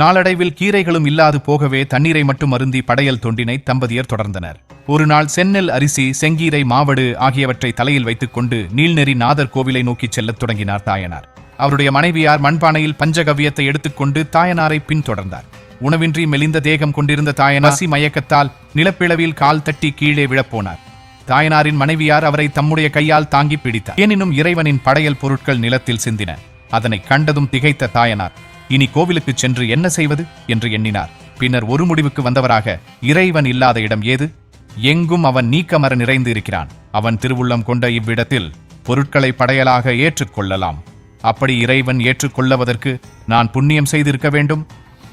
நாளடைவில் கீரைகளும் இல்லாது போகவே தண்ணீரை மட்டும் அருந்தி படையல் தொண்டினை தம்பதியர் தொடர்ந்தனர். ஒரு நாள் செந்நெல் அரிசி செங்கீரை மாவடு ஆகியவற்றை தலையில் வைத்துக்கொண்டு நீல்நெறி நாதர் கோவிலை நோக்கிச் செல்லத் தொடங்கினார் தாயனார். அவருடைய மனைவியார் மண்பானையில் பஞ்சகவ்யத்தை எடுத்துக்கொண்டு தாயனாரை பின்தொடர்ந்தார். உணவின்றி மெலிந்த தேகம் கொண்டிருந்த தாயனாசி மயக்கத்தால் நிலப்பிளவில் கால் தட்டி கீழே விழப்போனார். தாயனாரின் மனைவியார் அவரை தம்முடைய கையால் தாங்கி பிடித்தார். எனினும் இறைவனின் படையல் பொருட்கள் நிலத்தில் சிந்தின. அதனை கண்டதும் திகைத்த தாயனார் இனி கோவிலுக்கு சென்று என்ன செய்வது? என்று எண்ணினார். பின்னர் ஒரு முடிவுக்கு வந்தவராக இறைவன் இல்லாத இடம் ஏது? எங்கும் அவன் நீக்கமர நிறைந்து இருக்கிறான். அவன் திருவுள்ளம் கொண்ட இவ்விடத்தில் பொருட்களை படையலாக ஏற்றுக்கொள்ளலாம். அப்படி இறைவன் ஏற்றுக்கொள்ளவதற்கு நான் புண்ணியம் செய்திருக்க வேண்டும்?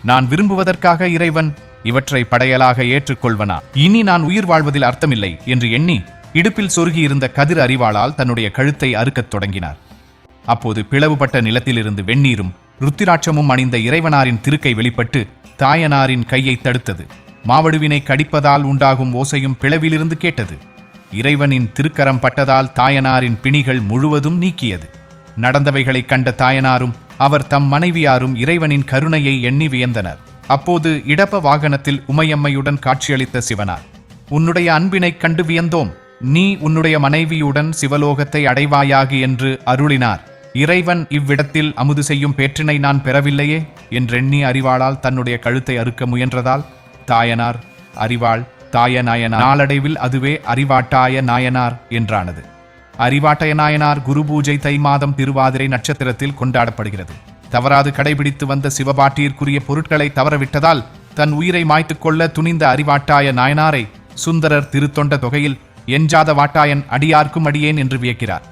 நான் விரும்புவதற்காக இறைவன் இவற்றை படையலாக ஏற்றுக்கொள்வனா? இனி நான் உயிர் வாழ்வதில் அர்த்தமில்லை என்று எண்ணி இடுப்பில் சொருகியிருந்த கதிர் அறிவாளால் தன்னுடைய கழுத்தை அறுக்கத் தொடங்கினார். அப்போது பிளவுபட்ட நிலத்திலிருந்து வெந்நீரும் ருத்திராட்சமும் அணிந்த இறைவனாரின் திருக்கை வெளிப்பட்டு தாயனாரின் கையை தடுத்தது. மாவடுவினை கடிப்பதால் உண்டாகும் ஓசையும் பிளவிலிருந்து கேட்டது. இறைவனின் திருக்கரம் பட்டதால் தாயனாரின் பிணிகள் முழுவதும் நீக்கியது. நடந்தவைகளைக் கண்ட தாயனாரும் அவர் தம் மனைவியாரும் இறைவனின் கருணையை எண்ணி வியந்தனர். அப்போது இடப்ப வாகனத்தில் உமையம்மையுடன் காட்சியளித்த சிவனார் உன்னுடைய அன்பினைக் கண்டு வியந்தோம். நீ உன்னுடைய மனைவியுடன் சிவலோகத்தை அடைவாயாகு என்று அருளினார். இறைவன் இவ்விடத்தில் அமுது செய்யும் பேற்றினை நான் பெறவில்லையே என்றெண்ணி அறிவாளால் தன்னுடைய கழுத்தை அறுக்க முயன்றதால் தாயனார் அறிவாள் தாய நாயனார் நாளடைவில் அதுவே அறிவாட்டாய நாயனார் என்றானது. அறிவாட்டய நாயனார் குரு பூஜை தை மாதம் திருவாதிரை நட்சத்திரத்தில் கொண்டாடப்படுகிறது. தவறாது கடைபிடித்து வந்த சிவபாட்டியிற்குரிய பொருட்களை தவறவிட்டதால் தன் உயிரை மாய்த்துக் கொள்ள துணிந்த அறிவாட்டாய நாயனாரை சுந்தரர் திருத்தொண்ட தொகையில் எஞ்சாத வாட்டாயன் அடியார்க்கும் அடியேன் என்று வியக்கிறார்.